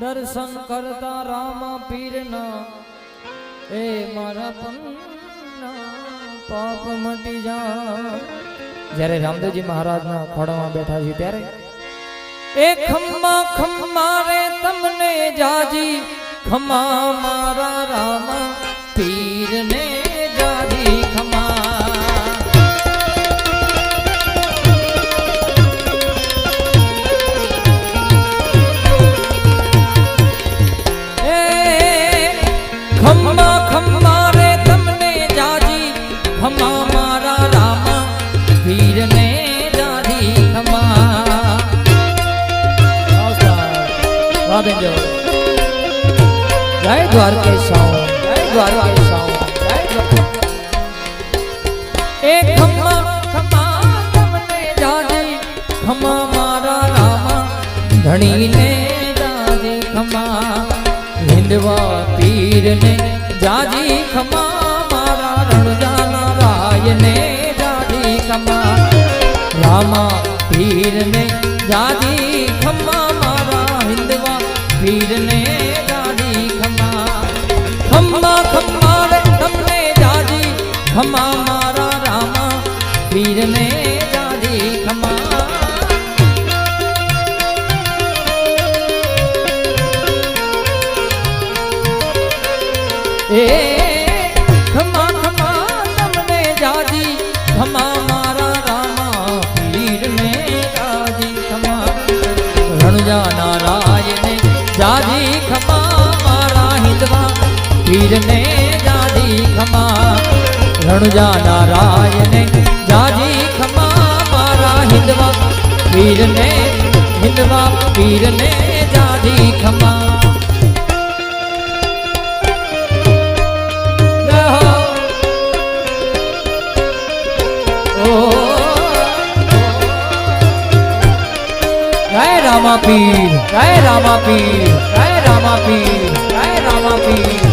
દર્શન કરતા રામા પીરના. એ મારા પાપ મટી જા જ્યારે રામદેવજી મહારાજના ખોડામાં બેઠા છે ત્યારે એ ખમ્મા ખમ્મા રે તમને જાજી ખમા મારા વાહ બેન જો જય દ્વારકેશ જય દ્વારકેશ જય દ્વારકેશ એ ખમ્મા ખમ્મા તમને જાજી ખમા મારા રામા ધણીને જાજી ખમા હિંદવા પીરને જાજી ખમા મારા રણજાના રાયને જાજી ખમા રામા પીરને જાજી ખમા મારા હિંદવા પીરને જાજી ખમા ખમ્મા ખમ્મા રે તમને જાજી ખમા મારા રામા પીરને જાજી ખમા એ ખમા ખમા તમને જાજી ખમા મારા રામા પીરને જાજી ખમા રણજા નારાયણે જાજી ખમા મારા હિંદવા પીરને જાજી ખમા રણજા નારાયણે જાજી ખમા મારા હિંદવા પીરને હિંદવા, પીરને જાજી ખમા રામા પીર. જય રામા પીર. જય રામા પીર. જય રામા પીર.